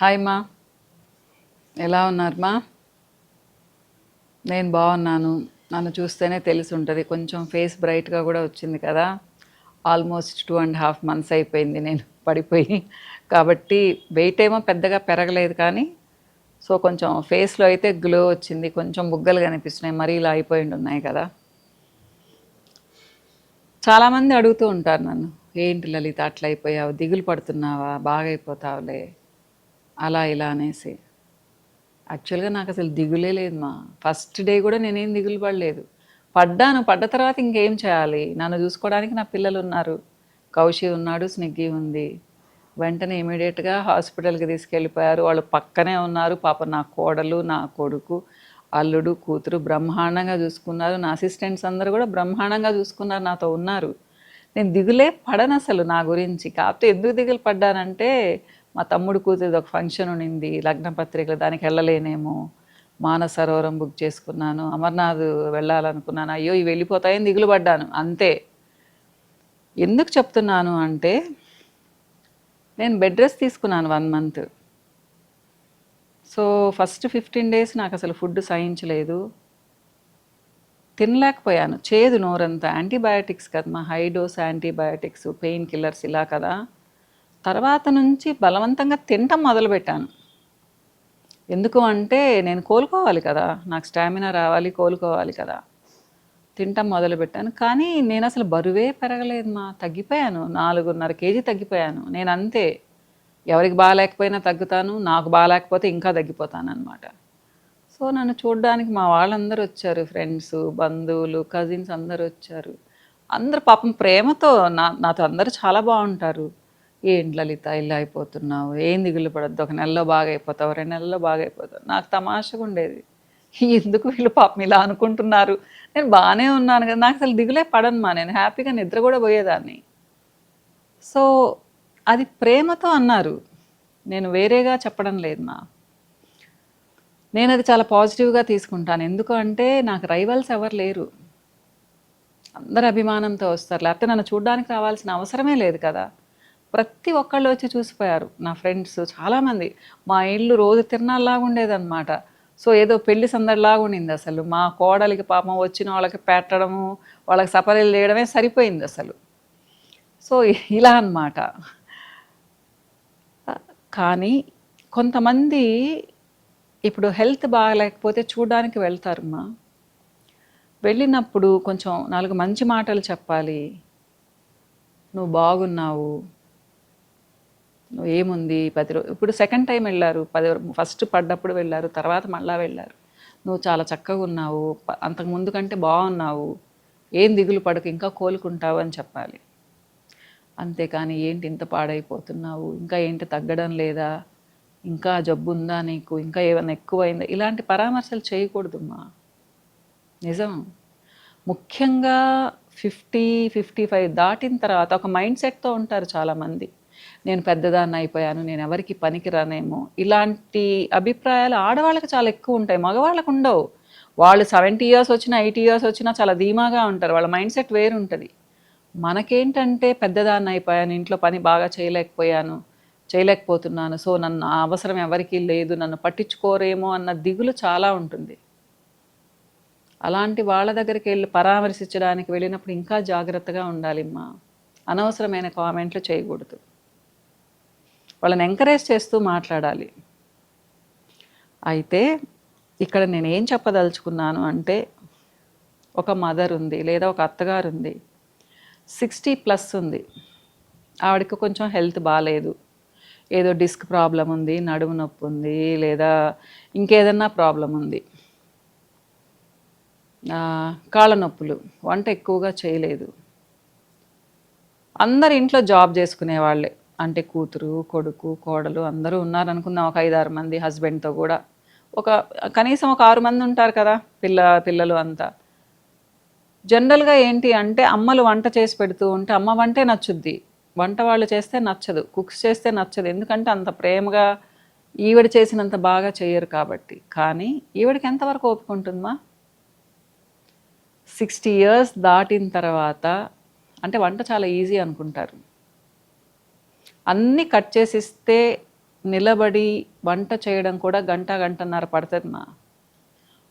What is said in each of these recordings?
Hi మా ఎలా ఉన్నారు మా నేను బాగున్నాను. నన్ను చూస్తేనే తెలిసి ఉంటుంది. కొంచెం ఫేస్ బ్రైట్గా కూడా వచ్చింది కదా. Almost two and half months అయిపోయింది నేను పడిపోయి. కాబట్టి వెయిట్ ఏమో పెద్దగా పెరగలేదు కానీ సో కొంచెం ఫేస్లో అయితే గ్లో వచ్చింది. కొంచెం బుగ్గలు కనిపిస్తున్నాయి. మరీ ఇలా అయిపోయి ఉన్నాయి కదా. చాలామంది అడుగుతూ ఉంటారు నన్ను. ఏంటి లలిత అట్లా అయిపోయావు? దిగులు పడుతున్నావా? బాగా అయిపోతావులే అలా ఇలా అనేసి. యాక్చువల్గా నాకు అసలు దిగులే లేదు మా. ఫస్ట్ డే కూడా నేనేం దిగులు పడలేదు. పడ్డాను. పడ్డ తర్వాత ఇంకేం చేయాలి? నన్ను చూసుకోవడానికి నా పిల్లలు ఉన్నారు కౌశి ఉన్నాడు స్నిగ్గి ఉంది. వెంటనే ఇమీడియట్గా హాస్పిటల్కి తీసుకెళ్ళిపోయారు. వాళ్ళు పక్కనే ఉన్నారు. పాప నా కోడలు నా కొడుకు అల్లుడు కూతురు బ్రహ్మాండంగా చూసుకున్నారు. నా అసిస్టెంట్స్ అందరూ కూడా బ్రహ్మాండంగా చూసుకున్నారు. నాతో ఉన్నారు. నేను దిగులే పడను అసలు నా గురించి. కాకపోతే ఎందుకు దిగులు పడ్డానంటే మా తమ్ముడు కూతురిది ఒక ఫంక్షన్ ఉండింది లగ్న పత్రికలు దానికి వెళ్ళలేనేమో మానసరోవరం బుక్ చేసుకున్నాను అమర్నాథ్ వెళ్ళాలనుకున్నాను అయ్యో ఇవి వెళ్ళిపోతాయని దిగులు పడ్డాను అంతే. ఎందుకు చెప్తున్నాను అంటే నేను బెడ్ రెస్ట్ తీసుకున్నాను one month. So first fifteen days నాకు అసలు ఫుడ్ సహించలేదు. తినలేకపోయాను. చేదు నోరంతా. యాంటీబయాటిక్స్ కదమ్మా high dose antibiotics pain killers ఇలా కదా. తర్వాత నుంచి బలవంతంగా తినటం మొదలుపెట్టాను. ఎందుకు అంటే నేను కోలుకోవాలి కదా. నాకు స్టామినా రావాలి కోలుకోవాలి కదా. తినటం మొదలుపెట్టాను. కానీ నేను అసలు బరువే పెరగలేదు మా. తగ్గిపోయాను. నాలుగున్నర కేజీ తగ్గిపోయాను. నేను అంతే. ఎవరికి బాగాలేకపోయినా తగ్గుతాను. నాకు బాగాలేకపోతే ఇంకా తగ్గిపోతాను అనమాట సో నన్ను చూడడానికి మా వాళ్ళందరూ వచ్చారు. ఫ్రెండ్స్ బంధువులు కజిన్స్ అందరూ వచ్చారు. అందరు పాపం ప్రేమతో నా నాతో అందరూ చాలా బాగుంటారు. ఏంటి లలిత ఇలా అయిపోతున్నావు? ఏం దిగులు పడద్దు? ఒక నెలలో బాగా అయిపోతావు రెండు నెలల్లో బాగా అయిపోతావు నాకు తమాషగా ఉండేది. ఎందుకు వీళ్ళు పాపం ఇలా అనుకుంటున్నారు? నేను బాగానే ఉన్నాను కదా. నాకు అసలు దిగులే పడను మా. నేను హ్యాపీగా నిద్ర కూడా పోయేదాన్ని. సో అది ప్రేమతో అన్నారు. నేను వేరేగా చెప్పడం లేదు మా. నేను అది చాలా పాజిటివ్గా తీసుకుంటాను. ఎందుకు అంటే నాకు రైవల్స్ ఎవరు లేరు. అందరు అభిమానంతో వస్తారు. లేకపోతే నన్ను చూడడానికి రావాల్సిన అవసరమే లేదు కదా. ప్రతి ఒక్కళ్ళు వచ్చి చూసిపోయారు. నా ఫ్రెండ్స్ చాలామంది. మా ఇల్లు రోజు తిరణాల్లాగా ఉండేదన్నమాట. సో ఏదో పెళ్ళి సందడిలాగా ఉండింది అసలు. మా కోడలికి పాపం వచ్చిన వాళ్ళకి పెట్టడము వాళ్ళకి సపరీలు చేయడమే సరిపోయింది అసలు. సో ఇలా అన్నమాట. కానీ కొంతమంది ఇప్పుడు హెల్త్ బాగాలేకపోతే చూడడానికి వెళ్తారమ్మా వెళ్ళినప్పుడు కొంచెం నాలుగు మంచి మాటలు చెప్పాలి. నువ్వు బాగున్నావు. నువ్వు ఏముంది? పది రోజు ఇప్పుడు సెకండ్ టైం వెళ్ళారు. పది ఫస్ట్ పడ్డప్పుడు వెళ్ళారు. తర్వాత మళ్ళా వెళ్ళారు. నువ్వు చాలా చక్కగా ఉన్నావు. ప- అంతకు ముందు కంటే బాగున్నావు. ఏం దిగులు పడకు ఇంకా కోలుకుంటావు అని చెప్పాలి. అంతేకాని ఏంటి ఇంత పాడైపోతున్నావు? ఇంకా ఏంటి తగ్గడం లేదా? ఇంకా జబ్బు ఉందా నీకు? ఇంకా ఏమైనా ఎక్కువైందా? ఇలాంటి పరామర్శలు చేయకూడదమ్మా. నిజం. ముఖ్యంగా ఫిఫ్టీ ఫిఫ్టీ ఫైవ్ దాటిన తర్వాత ఒక మైండ్ సెట్తో ఉంటారు చాలామంది. నేను పెద్దదాన్ని అయిపోయాను నేను ఎవరికి పనికిరానేమో. ఇలాంటి అభిప్రాయాలు ఆడవాళ్ళకి చాలా ఎక్కువ ఉంటాయి మగవాళ్ళకు ఉండవు. వాళ్ళు సెవెంటీ ఇయర్స్ వచ్చినా ఎయిటీ ఇయర్స్ వచ్చినా చాలా ధీమాగా ఉంటారు వాళ్ళ మైండ్ సెట్ వేరు ఉంటుంది మనకేంటంటే పెద్దదాన్ని అయిపోయాను ఇంట్లో పని బాగా చేయలేకపోయాను చేయలేకపోతున్నాను సో నన్ను అవసరం ఎవరికీ లేదు నన్ను పట్టించుకోరేమో అన్న దిగులు చాలా ఉంటుంది. అలాంటి వాళ్ళ దగ్గరికి వెళ్ళి పరామర్శించడానికి వెళ్ళినప్పుడు ఇంకా జాగ్రత్తగా ఉండాలి అనవసరమైన కామెంట్లు చేయకూడదు. వాళ్ళని ఎంకరేజ్ చేస్తూ మాట్లాడాలి. అయితే ఇక్కడ నేను ఏం చెప్పదలుచుకున్నాను అంటే ఒక మదర్ ఉంది లేదా ఒక అత్తగారు ఉంది. సిక్స్టీ ప్లస్ ఉంది. ఆవిడకి కొంచెం హెల్త్ బాగాలేదు ఏదో డిస్క్ ప్రాబ్లం ఉంది నడుము నొప్పి ఉంది లేదా ఇంకేదన్నా ప్రాబ్లం ఉంది. కాళ్ళ నొప్పులు వంట ఎక్కువగా చేయలేదు. అందరు ఇంట్లో జాబ్ చేసుకునే వాళ్ళే అంటే కూతురు కొడుకు కోడలు అందరూ ఉన్నారనుకుందాం. ఒక ఐదారు మంది హస్బెండ్తో కూడా. ఒక కనీసం ఒక ఆరు మంది ఉంటారు కదా పిల్ల పిల్లలు అంతా. జనరల్గా ఏంటి అంటే అమ్మలు వంట చేసి పెడుతూ ఉంటే అమ్మ వంటే నచ్చుద్ది. వంట వాళ్ళు చేస్తే నచ్చదు. కుక్స్ చేస్తే నచ్చదు. ఎందుకంటే అంత ప్రేమగా ఈవిడ చేసినంత బాగా చేయరు కాబట్టి. కానీ ఈవిడకి ఎంతవరకు ఓపిక సిక్స్టీ ఇయర్స్ దాటిన తర్వాత అంటే వంట చాలా ఈజీ అనుకుంటారు. అన్నీ కట్ చేసి ఇస్తే నిలబడి వంట చేయడం కూడా గంట గంటన్నర పడుతుంది మా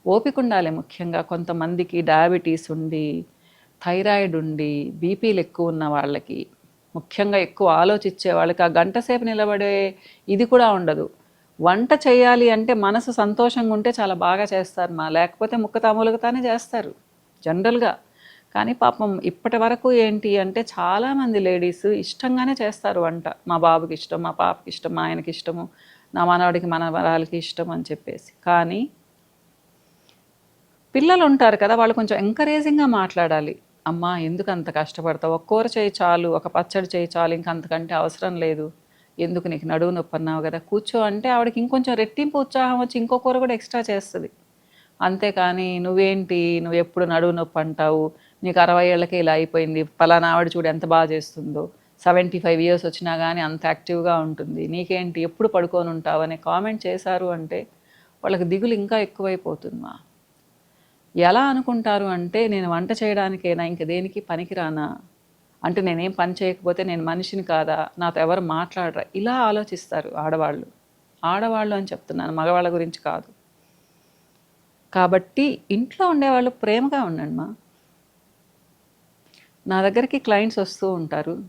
ఓపిక ఉండాలి ముఖ్యంగా కొంతమందికి డయాబెటీస్ ఉండి థైరాయిడ్ ఉండి బీపీలు ఎక్కువ ఉన్న వాళ్ళకి. ముఖ్యంగా ఎక్కువ ఆలోచించే వాళ్ళకి ఆ గంట సేపు నిలబడే ఇది కూడా ఉండదు. వంట చేయాలి అంటే మనసు సంతోషంగా ఉంటే చాలా బాగా చేస్తారు మా. లేకపోతే ముక్క తాములుగుతానే చేస్తారు. జనరల్గా కానీ పాపం ఇప్పటి వరకు ఏంటి అంటే చాలామంది లేడీస్ ఇష్టంగానే చేస్తారు వంట. మా బాబుకి ఇష్టం మా పాపకి ఇష్టం మా ఆయనకి ఇష్టము నా మనవాడికి మనవరాలకి ఇష్టం అని చెప్పేసి. కానీ పిల్లలు ఉంటారు కదా వాళ్ళు కొంచెం ఎంకరేజింగ్గా మాట్లాడాలి. అమ్మా ఎందుకు అంత కష్టపడతావు? ఒక కూర చేయి చాలు ఒక పచ్చడి చేయి చాలు ఇంకంతకంటే అవసరం లేదు. ఎందుకు నీకు నడువు నొప్పి అన్నావు కదా? కూర్చో అంటే ఆవిడకి ఇంకొంచెం రెట్టింపు ఉత్సాహం వచ్చి ఇంకో కూర కూడా ఎక్స్ట్రా చేస్తుంది. అంతేకాని నువ్వేంటి? నువ్వు ఎప్పుడు నడువు నొప్పి అంటావు? నీకు అరవై ఏళ్ళకే ఇలా అయిపోయింది పలానా ఆవిడ చూడు ఎంత బాగా చేస్తుందో సెవెంటీ ఫైవ్ ఇయర్స్ వచ్చినా కానీ అంత యాక్టివ్గా ఉంటుంది నీకేంటి ఎప్పుడు పడుకొని ఉంటావు అనే కామెంట్ చేశారు అంటే వాళ్ళకి దిగులు ఇంకా ఎక్కువైపోతుంది మా. ఎలా అనుకుంటారు అంటే నేను వంట చేయడానికైనా ఇంక దేనికి పనికిరానా? అంటే నేనేం పని చేయకపోతే నేను మనిషిని కాదా? నాతో ఎవరు మాట్లాడరా? ఇలా ఆలోచిస్తారు ఆడవాళ్ళు. ఆడవాళ్ళు అని చెప్తున్నాను మగవాళ్ళ గురించి కాదు. కాబట్టి ఇంట్లో ఉండేవాళ్ళు ప్రేమగా ఉండండి మా. నా దగ్గరికి క్లయింట్స్ వస్తూ ఉంటారు.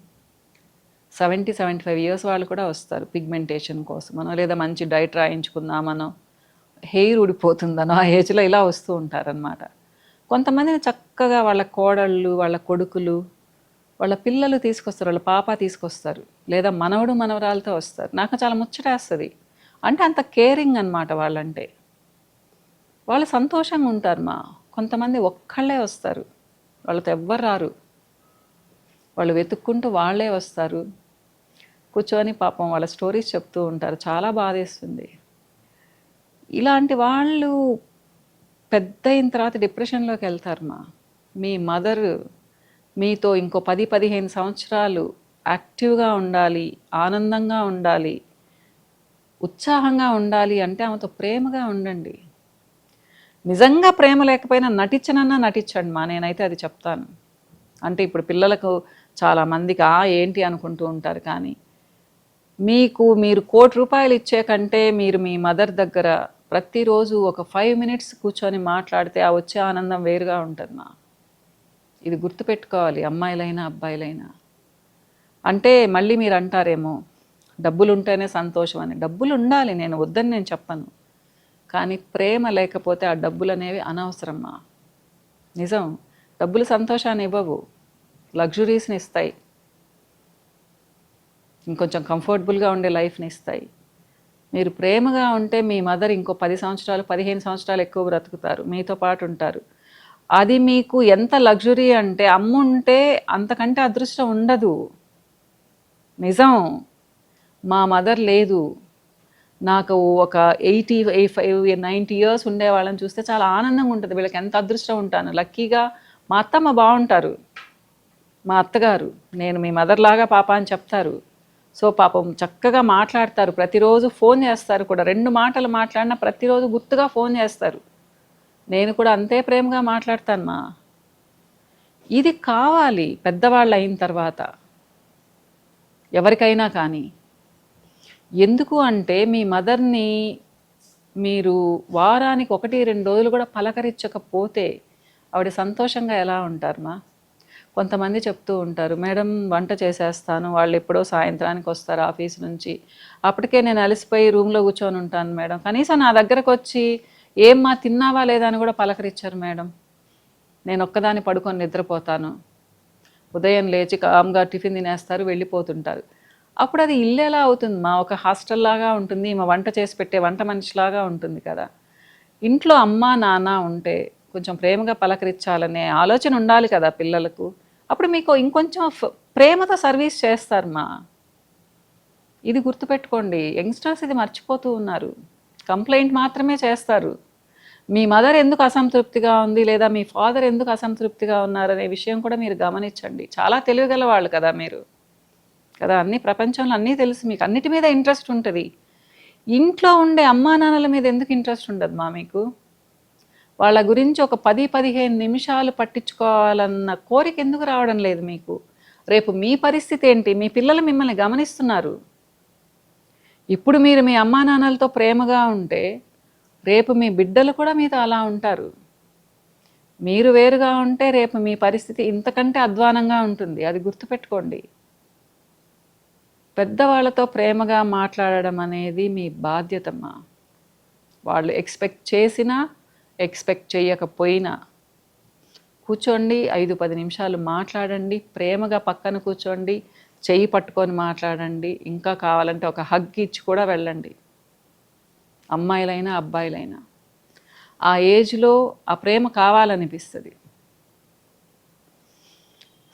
సెవెంటీ సెవెంటీ ఫైవ్ ఇయర్స్ వాళ్ళు కూడా వస్తారు పిగ్మెంటేషన్ కోసమనో లేదా మంచి డైట్ రాయించుకుందామనో హెయిర్ ఊడిపోతుందనో ఆ ఏజ్లో ఇలా వస్తూ ఉంటారనమాట కొంతమందిని చక్కగా వాళ్ళ కోడళ్ళు వాళ్ళ కొడుకులు వాళ్ళ పిల్లలు తీసుకొస్తారు వాళ్ళ పాప తీసుకొస్తారు లేదా మనవడు మనవరాలతో వస్తారు. నాకు చాలా ముచ్చటేస్తుంది. అంటే అంత కేరింగ్ అనమాట వాళ్ళంటే. వాళ్ళు సంతోషంగా ఉంటారు మా. కొంతమంది ఒక్కళ్ళే వస్తారు. వాళ్ళతో ఎవ్వరు రారు. వాళ్ళు వెతుక్కుంటూ వాళ్ళే వస్తారు. కూర్చొని పాపం వాళ్ళ స్టోరీస్ చెప్తూ ఉంటారు. చాలా బాధేస్తుంది. ఇలాంటి వాళ్ళు పెద్ద అయిన తర్వాత డిప్రెషన్లోకి వెళ్తారు మా. మీ మదర్ మీతో ఇంకో పది పదిహేను సంవత్సరాలు యాక్టివ్గా ఉండాలి ఆనందంగా ఉండాలి ఉత్సాహంగా ఉండాలి అంటే ఆమెతో ప్రేమగా ఉండండి. నిజంగా ప్రేమ లేకపోయినా నటించనన్నా నటించండి మా. నేనైతే అది చెప్తాను. అంటే ఇప్పుడు పిల్లలకు చాలా మందికి ఆ ఏంటి? అనుకుంటూ ఉంటారు. కానీ మీకు మీరు కోటి రూపాయలు ఇచ్చే కంటే మీరు మీ మదర్ దగ్గర ప్రతిరోజు ఒక ఫైవ్ మినిట్స్ కూర్చొని మాట్లాడితే ఆ వచ్చే ఆనందం వేరుగా ఉంటుంది మా. ఇది గుర్తుపెట్టుకోవాలి అమ్మాయిలైనా అబ్బాయిలైనా. అంటే మళ్ళీ మీరు అంటారేమో డబ్బులు ఉంటేనే సంతోషం అని. డబ్బులు ఉండాలి నేను వద్దని నేను చెప్పను. కానీ ప్రేమ లేకపోతే ఆ డబ్బులు అనేవి అనవసరమ్మా నిజం డబ్బులు సంతోషాన్ని ఇవ్వవు లగ్జరీస్ని ఇస్తాయి. ఇంకొంచెం కంఫర్టబుల్గా ఉండే లైఫ్ని ఇస్తాయి. మీరు ప్రేమగా ఉంటే మీ మదర్ ఇంకో పది సంవత్సరాలు పదిహేను సంవత్సరాలు ఎక్కువ బ్రతుకుతారు. మీతో పాటు ఉంటారు. అది మీకు ఎంత లగ్జరీ అంటే అమ్ముంటే అంతకంటే అదృష్టం ఉండదు. నిజం. మా మదర్ లేదు. నాకు ఒక ఎయిటీ ఫైవ్ నైంటీ ఇయర్స్ ఉండే వాళ్ళని చూస్తే చాలా ఆనందంగా ఉంటుంది. వీళ్ళకి ఎంత అదృష్టం ఉంటాను. లక్కీగా మా అత్తమ్మ బాగుంటారు. మా అత్తగారు నేను మీ మదర్ లాగా పాప అని చెప్తారు. సో పాపం చక్కగా మాట్లాడతారు. ప్రతిరోజు ఫోన్ చేస్తారు కూడా. రెండు మాటలు మాట్లాడినా ప్రతిరోజు గుర్తుగా ఫోన్ చేస్తారు. నేను కూడా అంతే ప్రేమగా మాట్లాడతాను మా. ఇది కావాలి పెద్దవాళ్ళు అయిన తర్వాత. ఎవరికైనా కానీ. ఎందుకు అంటే మీ మదర్ని మీరు వారానికి ఒకటి రెండు రోజులు కూడా పలకరించకపోతే ఆవిడ సంతోషంగా ఎలా ఉంటారు మా? కొంతమంది చెప్తూ ఉంటారు మేడం వంట చేసేస్తాను వాళ్ళు ఎప్పుడో సాయంత్రానికి వస్తారు ఆఫీస్ నుంచి. అప్పటికే నేను అలసిపోయి రూమ్లో కూర్చొని ఉంటాను మేడం. కనీసం నా దగ్గరకు వచ్చి ఏమ్మా తిన్నావా లేదా అని కూడా పలకరించారు మేడం. నేను ఒక్కదాన్ని పడుకొని నిద్రపోతాను. ఉదయం లేచి కామ్గా టిఫిన్ తినేస్తారు వెళ్ళిపోతుంటారు. అప్పుడు అది ఇల్లు ఎలా అవుతుంది? మా ఒక హాస్టల్లాగా ఉంటుంది మా వంట చేసి పెట్టే వంట మనిషిలాగా ఉంటుంది కదా. ఇంట్లో అమ్మ నాన్న ఉంటే కొంచెం ప్రేమగా పలకరించాలనే ఆలోచన ఉండాలి కదా పిల్లలకు. అప్పుడు మీకు ఇంకొంచెం ఫ- ప్రేమతో సర్వీస్ చేస్తారు మా. ఇది గుర్తుపెట్టుకోండి యంగ్స్టర్స్ ఇది మర్చిపోతూ ఉన్నారు. కంప్లైంట్ మాత్రమే చేస్తారు. మీ మదర్ ఎందుకు అసంతృప్తిగా ఉంది లేదా మీ ఫాదర్ ఎందుకు అసంతృప్తిగా ఉన్నారనే విషయం కూడా మీరు గమనించండి. చాలా తెలివిగల వాళ్ళు కదా మీరు. కదా అన్ని ప్రపంచంలో అన్నీ తెలుసు మీకు. అన్నిటి మీద ఇంట్రెస్ట్ ఉంటుంది. ఇంట్లో ఉండే అమ్మా నాన్నల మీద ఎందుకు ఇంట్రెస్ట్ ఉండదు మా మీకు? వాళ్ళ గురించి ఒక పది పదిహేను నిమిషాలు పట్టించుకోవాలన్న కోరిక ఎందుకు రావడం లేదు మీకు? రేపు మీ పరిస్థితి ఏంటి? మీ పిల్లలు మిమ్మల్ని గమనిస్తున్నారు. ఇప్పుడు మీరు మీ అమ్మా నాన్నలతో ప్రేమగా ఉంటే రేపు మీ బిడ్డలు కూడా మీతో అలా ఉంటారు. మీరు వేరుగా ఉంటే రేపు మీ పరిస్థితి ఇంతకంటే అధ్వానంగా ఉంటుంది. అది గుర్తుపెట్టుకోండి. పెద్దవాళ్ళతో ప్రేమగా మాట్లాడడం అనేది మీ బాధ్యతమ్మా. వాళ్ళు ఎక్స్పెక్ట్ చేసినా ఎక్స్పెక్ట్ చేయకపోయినా కూర్చోండి ఐదు పది నిమిషాలు మాట్లాడండి ప్రేమగా పక్కన కూర్చోండి చెయ్యి పట్టుకొని మాట్లాడండి ఇంకా కావాలంటే ఒక హగ్ ఇచ్చి కూడా వెళ్ళండి. అమ్మాయిలైనా అబ్బాయిలైనా. ఆ ఏజ్లో ఆ ప్రేమ కావాలనిపిస్తుంది.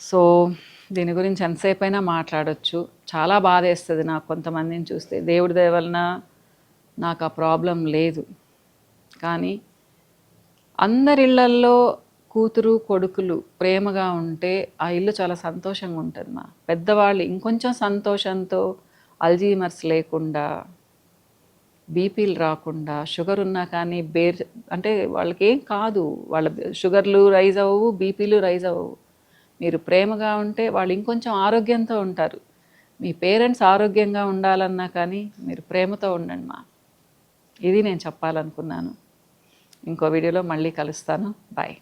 సో దీని గురించి ఎంతసేపు అయినా మాట్లాడచ్చు. చాలా బాధ వేస్తుంది నాకు కొంతమందిని చూస్తే. దేవుడి దయ వలన నాకు ఆ ప్రాబ్లం లేదు. కానీ అందరిళ్ళల్లో కూతురు కొడుకులు ప్రేమగా ఉంటే ఆ ఇల్లు చాలా సంతోషంగా ఉంటుంది మా. పెద్దవాళ్ళు ఇంకొంచెం సంతోషంతో అల్జీమర్స్ లేకుండా బీపీలు రాకుండా షుగర్ ఉన్నా కానీ బేర్ అంటే వాళ్ళకి ఏం కాదు. వాళ్ళ షుగర్లు రైజ్ అవ్వవు బీపీలు రైజ్ అవ్వవు. మీరు ప్రేమగా ఉంటే వాళ్ళు ఇంకొంచెం ఆరోగ్యంతో ఉంటారు. మీ పేరెంట్స్ ఆరోగ్యంగా ఉండాలన్నా కానీ మీరు ప్రేమతో ఉండండి మా. ఇది నేను చెప్పాలనుకున్నాను. ఇంకో వీడియోలో మళ్ళీ కలుస్తాను. బాయ్